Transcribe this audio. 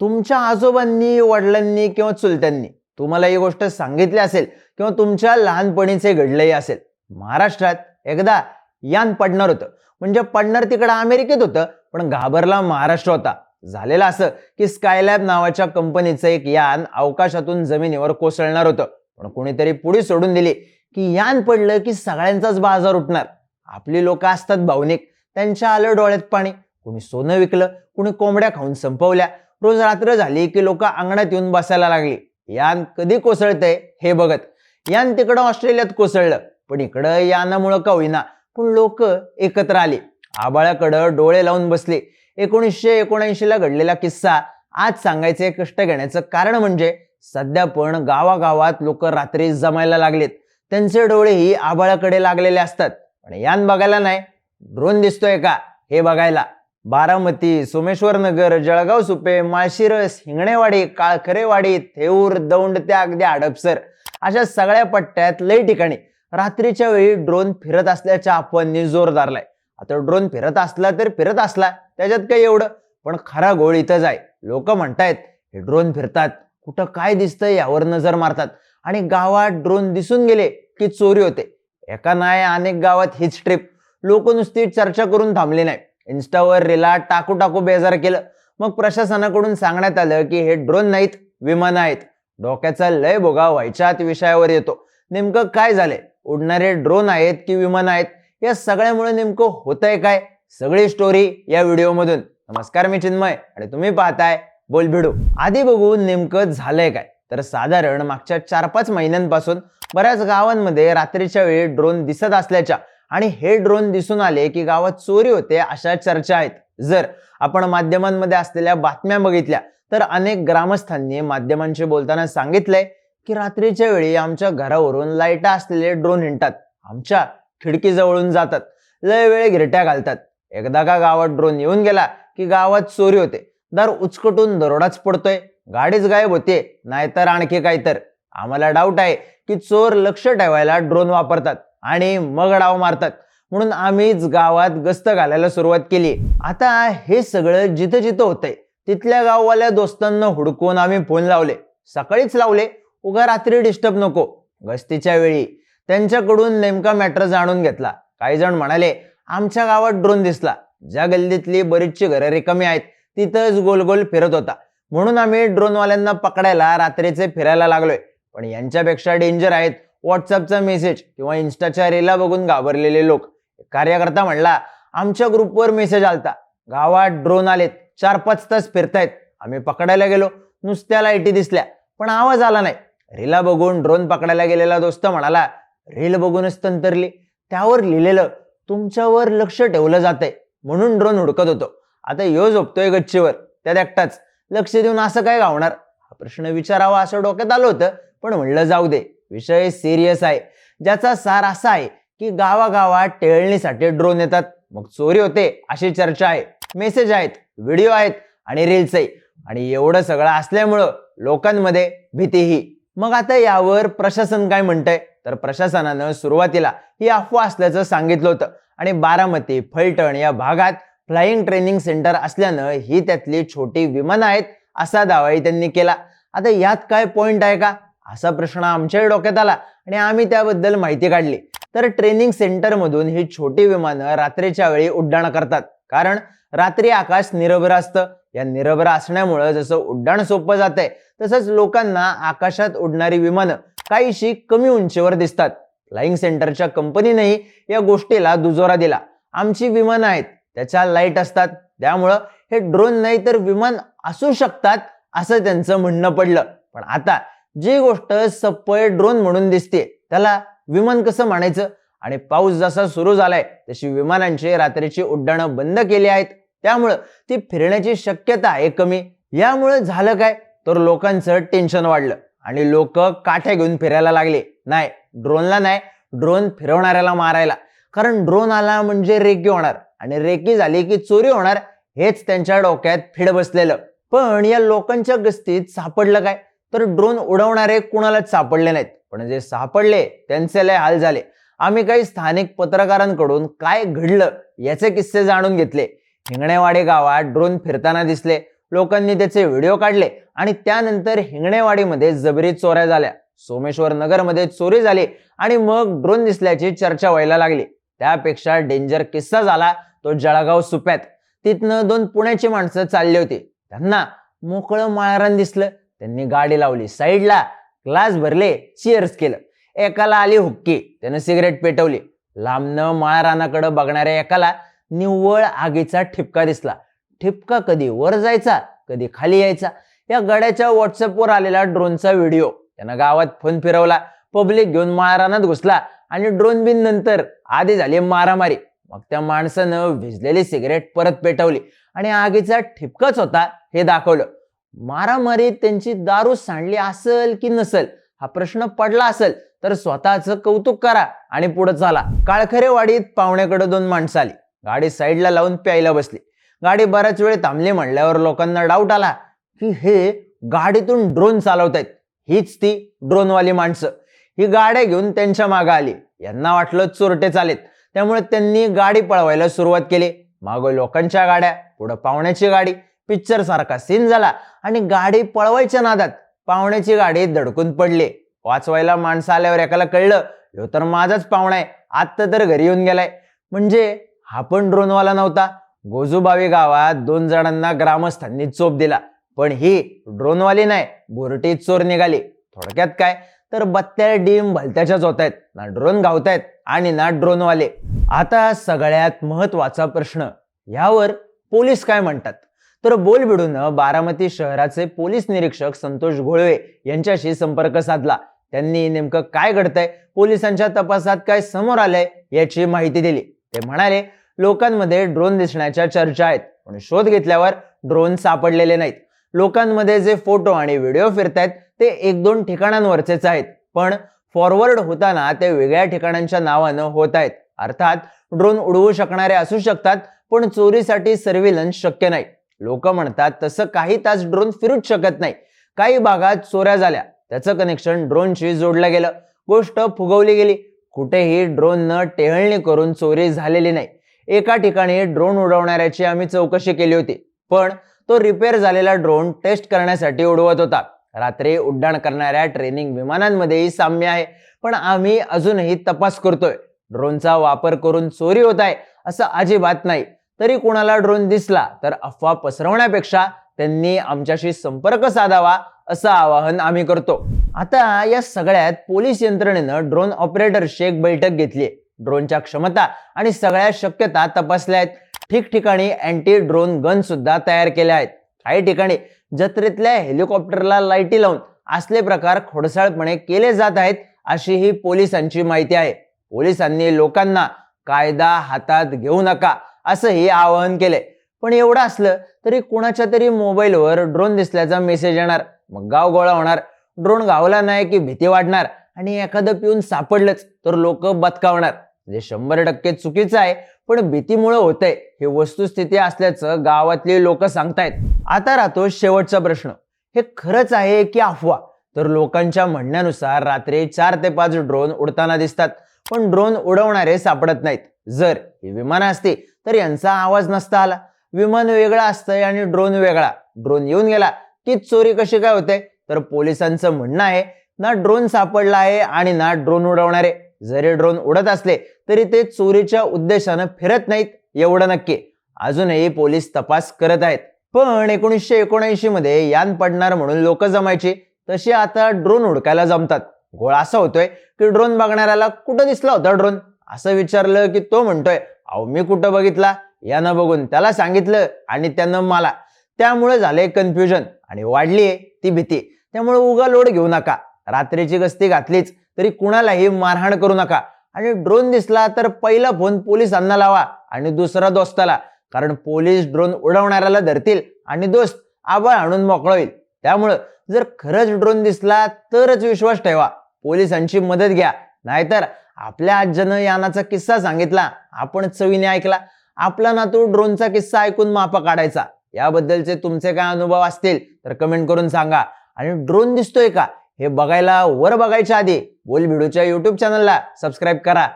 तुमच्या आजोबांनी वडिलांनी किंवा चुलत्यांनी तुम्हाला ही गोष्ट सांगितली असेल किंवा तुमच्या लहानपणीचे घडलंही असेल. महाराष्ट्रात एकदा यान पडणार होतं. म्हणजे पडणार तिकडं अमेरिकेत होतं पण घाबरला महाराष्ट्र होता. झालेलं असं की स्कायलॅब नावाच्या कंपनीचं एक यान अवकाशातून जमिनीवर कोसळणार होतं. पण कोणीतरी पुढे सोडून दिली की यान पडलं की सगळ्यांचाच बाजार उठणार. आपली लोक असतात भावनिक. त्यांच्या आलं डोळ्यात पाणी. कुणी सोनं विकलं कुणी कोंबड्या खाऊन संपवल्या. रोज रात्र झाली की लोक अंगणात येऊन बसायला लागली. यान कधी कोसळतंय हे बघत. यान तिकडं ऑस्ट्रेलियात कोसळलं. पण इकडं यानामुळं का होईना. पण लोक एकत्र आली. आबाळाकडं डोळे लावून बसले. एकोणीसशे एकोणऐंशी ला घडलेला किस्सा आज सांगायचे कष्ट घेण्याचं कारण म्हणजे सध्या पण गावागावात लोक रात्री जमायला लागलेत. त्यांचे डोळेही आभाळाकडे लागलेले असतात. पण यान बघायला नाही. ड्रोन दिसतोय का? हे बघायला. बारामती सोमेश्वर नगर जळगाव सुपे माळशिरस हिंगणेवाडी काळखरेवाडी थेऊर दौंड त्या अगदी हडपसर अशा सगळ्या पट्ट्यात लई ठिकाणी रात्रीच्या वेळी ड्रोन फिरत असल्याच्या अफवांनी जोर धरलाय आता ड्रोन फिरत असला तर फिरत असला त्याच्यात काही एवढं. पण खरा गोळ इथंच आहे लोक म्हणतायत हे ड्रोन फिरतात. कुठं काय दिसतंय यावर नजर मारतात. आणि गावात ड्रोन दिसून गेले की चोरी होते. एका नाही अनेक गावात हीच ट्रिप लोक नुसती चर्चा करून थांबली नाही इन्स्टावर रिला टाकू टाकू बेजार केलं. मग प्रशासनाकडून सांगण्यात आलं की हे ड्रोन नाहीत विमानं आहेत. डोक्याचा लय भोगा व्हायच्यात विषयावर येतो. नेमकं काय झालंय? उडणारे ड्रोन आहेत की विमान आहेत? या सगळ्यामुळे नेमकं होतंय काय? सगळी स्टोरी या व्हिडिओमधून. नमस्कार मी चिन्मय आणि तुम्ही पाहताय बोल भिडू आधी बघू नेमकं झालंय काय? तर साधारण मागच्या चार पाच महिन्यांपासून बऱ्याच गावांमध्ये रात्रीच्या वेळी ड्रोन दिसत असल्याच्या आणि हे ड्रोन दिसून आले की गावात चोरी होते अशा चर्चा आहेत. जर आपण माध्यमांमध्ये असलेल्या बातम्या बघितल्या तर अनेक ग्रामस्थांनी माध्यमांशी बोलताना सांगितलंय की रात्रीच्या वेळी आमच्या घरावरून लाईटा असलेले ड्रोन हिंडतात. आमच्या खिडकीजवळून जातात. लय वेळ गिरट्या घालतात. एकदा का गावात ड्रोन येऊन गेला की गावात चोरी होते. दर उचकटून दरोडाच पडतोय. गाडीच गायब होते. नाहीतर आणखी काय तर आम्हाला डाऊट आहे की चोर लक्ष ठेवायला ड्रोन वापरतात. आणि मग डाव मारतात. म्हणून आम्हीच गावात गस्त घालायला सुरुवात केली. आता हे सगळं जिथं जिथं होतंय तिथल्या गाववाल्या दोस्तांना हुडकून आम्ही फोन लावले. सकाळीच लावले. उगा रात्री डिस्टर्ब नको. गस्तीच्या वेळी. त्यांच्याकडून नेमका मॅटर जाणून घेतला. काही जण म्हणाले आमच्या गावात ड्रोन दिसला. ज्या गल्लीतली बरीचशी घरं रिकमी आहेत तिथंच गोल गोल फिरत होता. म्हणून आम्ही ड्रोनवाल्यांना पकडायला रात्रीचे फिरायला लागलोय. पण यांच्यापेक्षा डेंजर आहेत. व्हॉट्सअपचा मेसेज किंवा इन्स्टाच्या रेला बघून घाबरलेले लोक. कार्यकर्ता म्हणला आमच्या ग्रुपवर मेसेज आलता. गावात ड्रोन आलेत. चार पाच तास फिरतायत. आम्ही पकडायला गेलो. नुसत्या लाईटी दिसल्या पण आवाज आला नाही. रीला बघून ड्रोन पकडायला गेलेला दोस्त म्हणाला रील बघूनच तंतरली. त्यावर लिहिलेलं तुमच्यावर लक्ष ठेवलं जातंय. म्हणून ड्रोन हुडकत होतो. आता यो झोपतोय गच्चीवर. त्यात एकटाच. लक्ष देऊन असं काय गावणार हा प्रश्न विचारावा असं डोक्यात आलं होतं पण म्हणलं जाऊ दे. विषय सिरियस आहे. ज्याचा सार असा आहे की गावागावात टेळणीसाठी ड्रोन येतात. मग चोरी होते अशी चर्चा आहे. मेसेज आहेत व्हिडिओ आहेत आणि रील्स आहे. आणि एवढं सगळं असल्यामुळं लोकांमध्ये भीतीही मग आता यावर प्रशासन काय म्हणतंय? तर प्रशासनानं सुरुवातीला ही अफवा असल्याचं सांगितलं होतं. आणि बारामती फलटण या भागात फ्लाईंग ट्रेनिंग सेंटर असल्यानं ही त्यातली छोटी विमानं आहेत असा दावाही त्यांनी केला. आता यात काय पॉइंट आहे का? असा प्रश्न आमच्याही डोक्यात आला आणि आम्ही त्याबद्दल माहिती काढली. तर ट्रेनिंग सेंटरमधून ही छोटी विमानं रात्रीच्या वेळी उड्डाण करतात. कारण रात्री आकाश निरभ्र असतं. या निरभ्र असण्यामुळं जसं उड्डाण सोपं जातंय तसंच लोकांना आकाशात उडणारी विमानं काहीशी कमी उंचीवर दिसतात. फ्लाईंग सेंटरच्या कंपनीनेही या गोष्टीला दुजोरा दिला. आमची विमानं आहेत त्याच्या लाइट असतात. त्यामुळं हे ड्रोन नाही तर विमान असू शकतात असं त्यांचं म्हणणं पडलं. पण आता जी गोष्ट सप्पय ड्रोन म्हणून दिसते त्याला विमान कसं म्हणायचं आणि पाऊस जसा सुरू झालाय तशी विमानांची रात्रीची उड्डाणं बंद केली आहेत. त्यामुळं ती फिरण्याची शक्यता आहे कमी. यामुळे झालं काय? तर लोकांचं टेन्शन वाढलं. आणि लोक काठ्या घेऊन फिरायला लागले. नाही ड्रोनला नाही ड्रोन फिरवणाऱ्याला मारायला. कारण ड्रोन आला म्हणजे रेकी होणार. आणि रेकी झाली की चोरी होणार हेच त्यांच्या डोक्यात फिड बसलेलं पण या लोकांच्या गस्तीत सापडलं काय? तर ड्रोन उडवणारे कुणालाच सापडले नाहीत. पण जे सापडले त्यांचे लय हाल झाले. आम्ही काही स्थानिक पत्रकारांकडून काय घडलं याचे किस्से जाणून घेतले. हिंगणेवाडी गावात ड्रोन फिरताना दिसले. लोकांनी त्याचे व्हिडिओ काढले आणि त्यानंतर हिंगणेवाडीमध्ये जबरी चोऱ्या झाल्या. सोमेश्वर नगरमध्ये चोरी झाली आणि मग ड्रोन दिसल्याची चर्चा व्हायला लागली. त्यापेक्षा डेंजर किस्सा झाला तो जळगाव सुप्यात. तिथनं दोन पुण्याची माणसं चालली होती. त्यांना मोकळं माळरान दिसलं. त्यांनी गाडी लावली. साईडला ग्लास भरले चिअर्स केलं. एकाला आली हुक्की. त्यानं सिगरेट पेटवली. लांबनं माळरानाकडं बघणाऱ्या एकाला निव्वळ आगीचा ठिपका दिसला. ठिपका कधी वर जायचा कधी खाली यायचा? या गड्याच्या व्हॉट्सअपवर आलेला ड्रोनचा व्हिडिओ. त्यानं गावात फोन फिरवला पब्लिक घेऊन माळरानात घुसला आणि ड्रोन बिन नंतर आधी झाली मारामारी. मग त्या माणसानं भिजलेली सिगरेट परत पेटवली आणि आगीचा ठिपकाच होता हे दाखवलं. मारामारीत त्यांची दारू सांडली असेल की नसल हा प्रश्न पडला असेल तर स्वतःचं कौतुक करा आणि पुढे चाला. काळखरेवाडीत पाहुण्याकडे दोन माणसं आली. गाडी साईडला लावून प्यायला बसली. गाडी बराच वेळ थांबली म्हणल्यावर लोकांना डाऊट आला की हे गाडीतून ड्रोन चालवतायत. हीच ती ड्रोनवाली माणसं. ही गाड्या घेऊन त्यांच्या मागे आली. यांना वाटलं चोरटे चालेत. त्यामुळे त्यांनी गाडी पळवायला सुरुवात केली. मागं लोकांच्या गाड्या पुढं पाहुण्याची गाडी. पिक्चर सारखा सीन झाला आणि गाडी पळवायच्या नादात पाहुण्याची गाडी धडकून पडली. वाचवायला माणसं आल्यावर एकाला कळलं ह्यो तर माझाच पाहुणा आहे आत्ता तर घरी येऊन गेलाय. म्हणजे हा पण ड्रोनवाला नव्हता. गोजूबावी गावात दोन जणांना ग्रामस्थांनी चोप दिला. पण ही ड्रोनवाली नाही बोरटी चोर निघाली. थोडक्यात काय? तर बत्त्या डीम भलत्याच्याच होत आहेत ना ड्रोन गावतायत आणि ना ड्रोनवाले. आता सगळ्यात महत्त्वाचा प्रश्न यावर पोलीस काय म्हणतात? तर बोलबिडून बारामती शहराचे पोलीस निरीक्षक संतोष घोळवे यांच्याशी संपर्क साधला. त्यांनी नेमकं काय घडतंय? पोलिसांच्या तपासात काय समोर आलंय याची माहिती दिली. ते म्हणाले लोकांमध्ये ड्रोन दिसण्याच्या चर्चा आहेत पण शोध घेतल्यावर ड्रोन सापडलेले नाहीत. लोकांमध्ये जे फोटो आणि व्हिडिओ फिरतायत ते एक दोन ठिकाणांवरचेच आहेत पण फॉरवर्ड होताना ते वेगळ्या ठिकाणांच्या नावानं होत आहेत अर्थात ड्रोन उडवू शकणारे असू शकतात पण चोरीसाठी सर्व्हिलन्स शक्य नाही. लोक म्हणतात तसं काही तास ड्रोन फिरूच शकत नाही. काही भागात चोऱ्या झाल्या. त्याचं कनेक्शन ड्रोनशी जोडलं गेलं. गोष्ट फुगवली गेली. कुठेही ड्रोननं टेहळणी करून चोरी झालेली नाही. एका ठिकाणी ड्रोन उडवणाऱ्याची आम्ही चौकशी केली होती. पण तो रिपेअर झालेला ड्रोन टेस्ट करण्यासाठी उडवत होता. रात्री उड्डाण करणाऱ्या ट्रेनिंग विमानांमध्येही साम्य आहे. पण आम्ही अजूनही तपास करतोय. ड्रोनचा वापर करून चोरी होत आहे असं अजिबात नाही. तरी कोणाला ड्रोन दिसला तर अफवा पसरवण्यापेक्षा त्यांनी आमच्याशी संपर्क साधावा असं आवाहन आम्ही करतो. आता या सगळ्यात पोलीस यंत्रणेनं ड्रोन ऑपरेटरशी एक बैठक घेतली ड्रोनच्या क्षमता आणि सगळ्या शक्यता तपासल्या आहेत. ठिकठिकाणी अँटी ड्रोन गन सुद्धा तयार केल्या आहेत. काही ठिकाणी जत्रेतल्या हेलिकॉप्टरला लाईटी लावून असले प्रकार खोडसाळपणे केले जात आहेत अशी ही पोलिसांची माहिती आहे. पोलिसांनी लोकांना कायदा हातात घेऊ नका. असं हे आवाहन केलंय. पण एवढं असलं तरी कुणाच्या तरी मोबाईलवर ड्रोन दिसल्याचा मेसेज येणार मग गाव गोळा होणार. ड्रोन गावला नाही की भीती वाढणार. आणि एखादं पिऊन सापडलंच तर लोक बतकावणार जे शंभर टक्के चुकीचं आहे पण भीतीमुळे होतंय. हे वस्तुस्थिती असल्याचं गावातले लोक सांगतायत. आता राहतो शेवटचा प्रश्न. हे खरंच आहे की अफवा? तर लोकांच्या म्हणण्यानुसार रात्री चार ते पाच ड्रोन उडताना दिसतात. पण ड्रोन उडवणारे सापडत नाहीत. जर ही विमानं असती तर यांचा आवाज नसता आला विमान वेगळं असतंय आणि ड्रोन वेगळा. ड्रोन येऊन गेला. की चोरी कशी काय होते? तर पोलिसांचं म्हणणं आहे ना ड्रोन सापडला आहे आणि ना ड्रोन उडवणारे. जरी ड्रोन उडत असले तरी ते चोरीच्या उद्देशानं फिरत नाहीत एवढं नक्की. अजूनही पोलीस तपास करत आहेत. पण एकोणीसशे एकोणऐंशी मध्ये यान पडणार म्हणून लोक जमायची. तशी आता ड्रोन हुडकायला जमतात. गोळ असा होतोय की ड्रोन बघणाऱ्याला कुठं दिसला होता ड्रोन असं विचारलं की तो म्हणतोय अहो मी कुठं बघितला? यानं बघून त्याला सांगितलं आणि त्यानं मला. त्यामुळे झाले कन्फ्युजन आणि वाढलीये ती भीती. त्यामुळे उगा लोड घेऊ नका. रात्रीची गस्ती घातलीच तरी कुणालाही मारहाण करू नका. आणि ड्रोन दिसला तर पहिला फोन पोलिसांना लावा आणि दुसरा दोस्ताला. कारण पोलीस ड्रोन उडवणाऱ्याला धरतील आणि दोस्त आबळ आणून मोकळं होईल त्यामुळं जर खरंच ड्रोन दिसला तरच विश्वास ठेवा. पोलिसांची मदत घ्या. नाहीतर आपल्या आजनं यानाचा किस्सा सांगितला आपण चवीने ऐकला. आपला नातू ड्रोनचा किस्सा ऐकून मापा काढायचा. याबद्दलचे तुमचे काय अनुभव असतील तर कमेंट करून सांगा. आणि ड्रोन दिसतोय का हे बघायला वर बघायच्या आधी बोल भिडूच्या युट्यूब चॅनलला सबस्क्राईब करा.